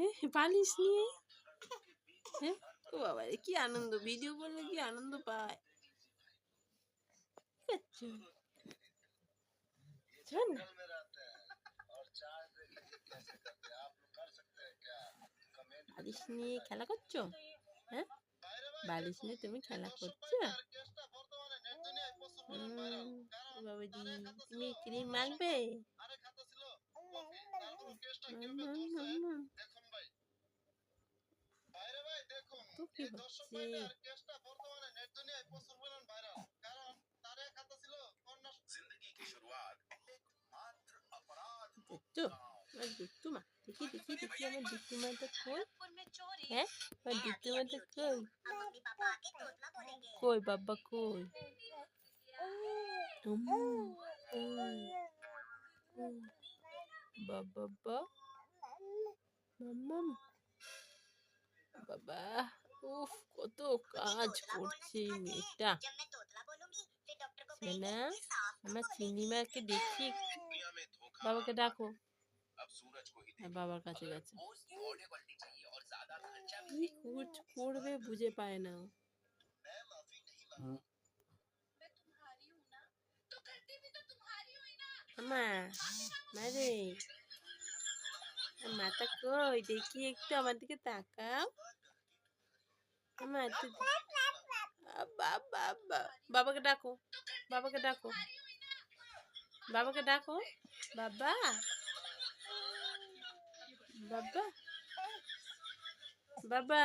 হ্যাঁ পালিস নিয়ে। হ্যাঁ? ও বাবা রে কি আনন্দ? ভিডিও করলে কি আনন্দ পায়? কি করছ? শোন না। বালিশ নিয়ে খেলা করছ? হ্যাঁ? বালিশ নিয়ে তুমি খেলা করছ? বাবাজি তুমি ক্রিম মাখবে? কি হচ্ছে? দেখছ আমার দুষ্টু মা দেখি দেখি দেখি আমার মাটা কই হ্যাঁ আমার দুষ্টু মাটা কই কই বাবা কই? উম্মু, কই? কই? বাবা বা বাবা। উফ কত কাজ করছে এই মেয়েটা। সোনা আমার চিনিমাকে দেখি বাবাকে ডাকো। হ্যাঁ, বাবার কাছে গেছে। কি করবে বুঝে পায় না। ও। মা মারে মাথা কই দেখি একটু আমার দিকে তাকাও আমার বাবাকে ডাকো বাবাকে ডাকো। বাবাকে ডাকো। বাবা। বাবা। বাবা।